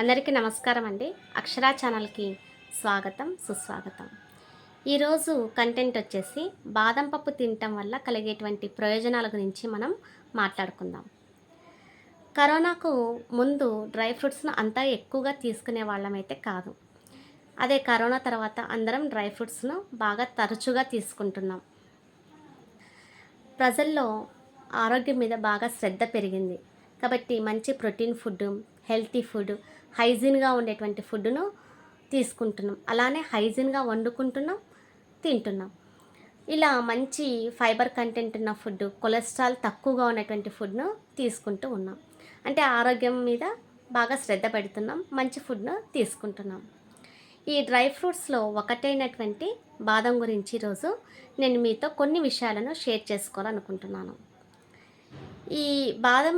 అందరికీ నమస్కారం అండి. అక్షరా ఛానల్కి స్వాగతం సుస్వాగతం. ఈరోజు కంటెంట్ వచ్చేసి బాదం పప్పు తినటం వల్ల కలిగేటువంటి ప్రయోజనాల గురించి మనం మాట్లాడుకుందాం. కరోనాకు ముందు డ్రై ఫ్రూట్స్ను అంతా ఎక్కువగా తీసుకునే వాళ్ళమైతే కాదు. అదే కరోనా తర్వాత అందరం డ్రై ఫ్రూట్స్ను బాగా తరచుగా తీసుకుంటున్నాం. ప్రజల్లో ఆరోగ్యం మీద బాగా శ్రద్ధ పెరిగింది. కాబట్టి మంచి ప్రోటీన్ ఫుడ్ హెల్తీ ఫుడ్ హైజీన్గా ఉండేటువంటి ఫుడ్ను తీసుకుంటున్నాం. అలానే హైజీన్గా వండుకుంటున్నాం తింటున్నాం. ఇలా మంచి ఫైబర్ కంటెంట్ ఉన్న ఫుడ్ కొలెస్ట్రాల్ తక్కువగా ఉన్నటువంటి ఫుడ్ను తీసుకుంటూ ఉన్నాం. అంటే ఆరోగ్యం మీద బాగా శ్రద్ధ పెడుతున్నాం మంచి ఫుడ్ను తీసుకుంటున్నాం. ఈ డ్రై ఫ్రూట్స్లో ఒకటైనటువంటి బాదం గురించి ఈరోజు నేను మీతో కొన్ని విషయాలను షేర్ చేసుకోవాలనుకుంటున్నాను. ఈ బాదం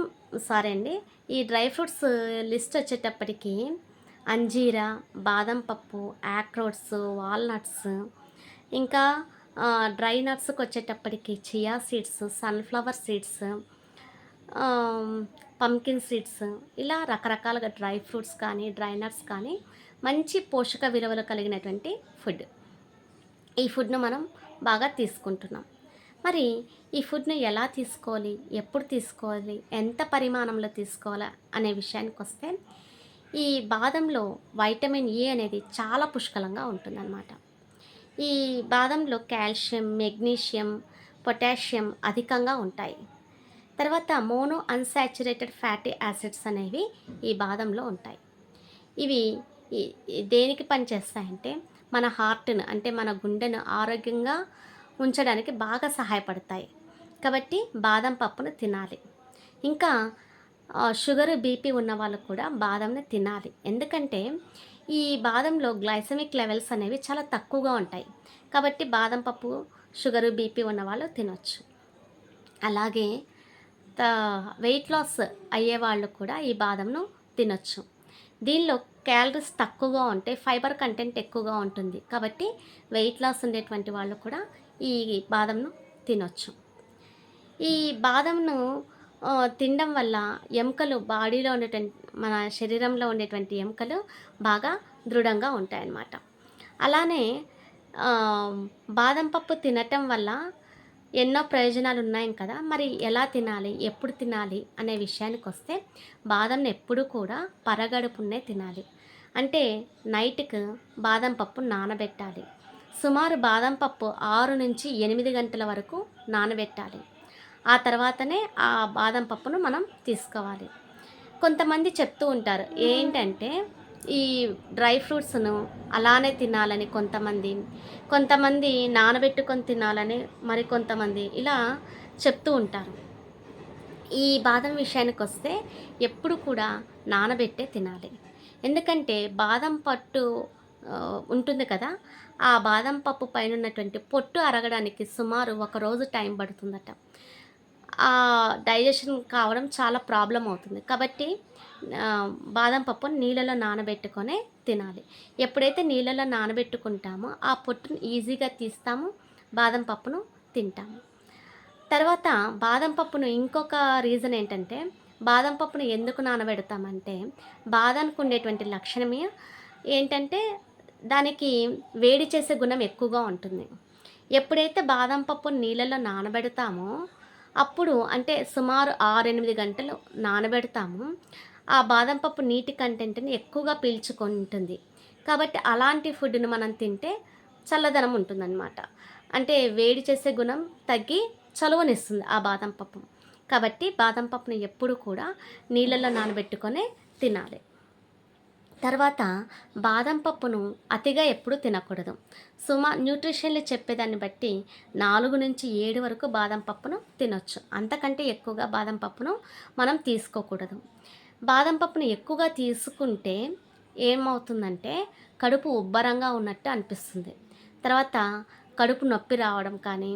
సారీ అండి ఈ డ్రై ఫ్రూట్స్ లిస్ట్ వచ్చేటప్పటికి అంజీరా బాదం పప్పు యాక్రోట్స్ వాల్నట్స్ ఇంకా డ్రై నట్స్కి వచ్చేటప్పటికి chia seeds sunflower seeds pumpkin seeds ఇలా రకరకాలుగా డ్రై ఫ్రూట్స్ కానీ డ్రై నట్స్ కానీ మంచి పోషక విలువలు కలిగినటువంటి ఫుడ్. ఈ ఫుడ్ను మనం బాగా తీసుకుంటున్నాం. మరి ఈ ఫుడ్ను ఎలా తీసుకోవాలి? ఎప్పుడు తీసుకోవాలి? ఎంత పరిమాణంలో తీసుకోవాలి? అనే విషయానికి వస్తే ఈ బాదంలో వైటమిన్ ఏ అనేది చాలా పుష్కలంగా ఉంటుందన్నమాట. ఈ బాదంలో కాల్షియం మెగ్నీషియం పొటాషియం అధికంగా ఉంటాయి. తర్వాత మోనో అన్సాచురేటెడ్ ఫ్యాటీ యాసిడ్స్ అనేవి ఈ బాదంలో ఉంటాయి. ఇవి దేనికి పనిచేస్తాయంటే మన హార్ట్ను అంటే మన గుండెను ఆరోగ్యంగా ఉంచడానికి బాగా సహాయపడతాయి. కాబట్టి బాదం పప్పును తినాలి. ఇంకా షుగర్ బీపీ ఉన్న వాళ్ళు కూడా బాదంని తినాలి. ఎందుకంటే ఈ బాదంలో గ్లైసమిక్ లెవెల్స్ అనేవి చాలా తక్కువగా ఉంటాయి. కాబట్టి బాదం పప్పు షుగర్ బీపీ ఉన్న వాళ్ళు తినొచ్చు. అలాగే వెయిట్ లాస్ అయ్యే వాళ్ళు కూడా ఈ బాదంను తినొచ్చు. దీనిలో క్యాలరీస్ తక్కువగా ఉంటాయి ఫైబర్ కంటెంట్ ఎక్కువగా ఉంటుంది. కాబట్టి వెయిట్ లాస్ ఉండేటువంటి వాళ్ళు కూడా ఈ బాదంను తినొచ్చు. ఈ బాదంను తినడం వల్ల ఎముకలు బాడీలో ఉండేటువంటి మన శరీరంలో ఉండేటువంటి ఎముకలు బాగా దృఢంగా ఉంటాయన్నమాట. అలానే బాదం పప్పు తినటం వల్ల ఎన్నో ప్రయోజనాలు ఉన్నాయి కదా మరి ఎలా తినాలి ఎప్పుడు తినాలి అనే విషయానికి వస్తే బాదంను ఎప్పుడు కూడా పరగడుపునే తినాలి. అంటే నైట్కి బాదం పప్పు నానబెట్టాలి. సుమారు బాదం పప్పు ఆరు నుంచి ఎనిమిది గంటల వరకు నానబెట్టాలి. ఆ తర్వాతనే ఆ బాదం పప్పును మనం తీసుకోవాలి. కొంతమంది చెప్తూ ఉంటారు ఏంటంటే ఈ డ్రై ఫ్రూట్స్ను అలానే తినాలని కొంతమంది కొంతమంది నానబెట్టుకొని తినాలని మరి కొంతమంది ఇలా చెప్తూ ఉంటారు. ఈ బాదం విషయానికి వస్తే ఎప్పుడు కూడా నానబెట్టే తినాలి. ఎందుకంటే బాదం పట్టు ఉంటుంది కదా. ఆ బాదం పప్పు పైన ఉన్నటువంటి పొట్టు అరగడానికి సుమారు ఒక రోజు టైం పడుతుందట. ఆ డైజెషన్ కావడం చాలా ప్రాబ్లం అవుతుంది. కాబట్టి బాదం పప్పు నీళ్ళలో నానబెట్టుకొని తినాలి. ఎప్పుడైతే నీళ్ళలో నానబెట్టుకుంటామో ఆ పొట్టును ఈజీగా తీస్తాము బాదం పప్పును తింటాము. తర్వాత బాదం పప్పును ఇంకొక రీజన్ ఏంటంటే బాదం పప్పును ఎందుకు నానబెడతామంటే బాదానికి ఉండేటువంటి లక్షణమే ఏంటంటే దానికి వేడి చేసే గుణం ఎక్కువగా ఉంటుంది. ఎప్పుడైతే బాదం పప్పు నీళ్ళలో నానబెడతామో అప్పుడు అంటే సుమారు ఆరు ఎనిమిది గంటలు నానబెడతాము. ఆ బాదం పప్పు నీటి కంటెంట్ని ఎక్కువగా పీల్చుకుంటుంది. కాబట్టి అలాంటి ఫుడ్ని మనం తింటే చల్లదనం ఉంటుందన్నమాట. అంటే వేడి చేసే గుణం తగ్గి చలువనిస్తుంది ఆ బాదం పప్పు. కాబట్టి బాదం పప్పుని ఎప్పుడు కూడా నీళ్ళల్లో నానబెట్టుకొనే తినాలి. తర్వాత బాదం పప్పును అతిగా ఎప్పుడు తినకూడదు. సుమా న్యూట్రిషన్లు చెప్పేదాన్ని బట్టి నాలుగు నుంచి ఏడు వరకు బాదం పప్పును తినొచ్చు. అంతకంటే ఎక్కువగా బాదం పప్పును మనం తీసుకోకూడదు. బాదం పప్పును ఎక్కువగా తీసుకుంటే ఏమవుతుందంటే కడుపు ఉబ్బరంగా ఉన్నట్టు అనిపిస్తుంది. తర్వాత కడుపు నొప్పి రావడం కానీ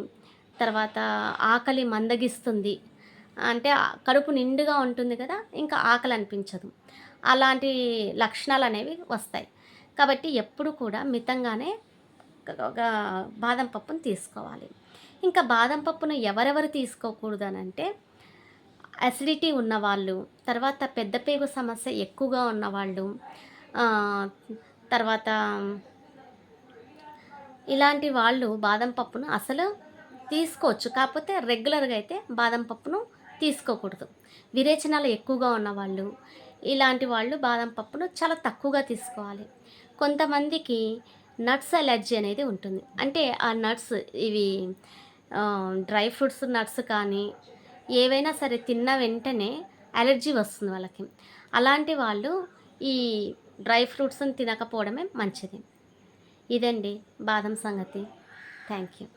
తర్వాత ఆకలి మందగిస్తుంది. అంటే కడుపు నిండుగా ఉంటుంది కదా ఇంకా ఆకలి అనిపించదు. అలాంటి లక్షణాలు అనేవి వస్తాయి. కాబట్టి ఎప్పుడు కూడా మితంగానే ఒక బాదం పప్పును తీసుకోవాలి. ఇంకా బాదం పప్పును ఎవరెవరు తీసుకోకూడదు అని అంటే అసిడిటీ ఉన్నవాళ్ళు తర్వాత పెద్ద పేగు సమస్య ఎక్కువగా ఉన్నవాళ్ళు తర్వాత ఇలాంటి వాళ్ళు బాదం పప్పును అసలు తీసుకోవచ్చు. కాకపోతే రెగ్యులర్గా అయితే బాదం పప్పును తీసుకోకూడదు. విరేచనాలు ఎక్కువగా ఉన్నవాళ్ళు ఇలాంటి వాళ్ళు బాదం పప్పును చాలా తక్కువగా తీసుకోవాలి. కొంతమందికి నట్స్ అలర్జీ అనేది ఉంటుంది. అంటే ఆ నట్స్ ఇవి డ్రై ఫ్రూట్స్ నట్స్ కానీ ఏవైనా సరే తిన్న వెంటనే అలర్జీ వస్తుంది వాళ్ళకి. అలాంటి వాళ్ళు ఈ డ్రై ఫ్రూట్స్ని తినకపోవడమే మంచిది. ఇదండి బాదం సంగతి. Thank you.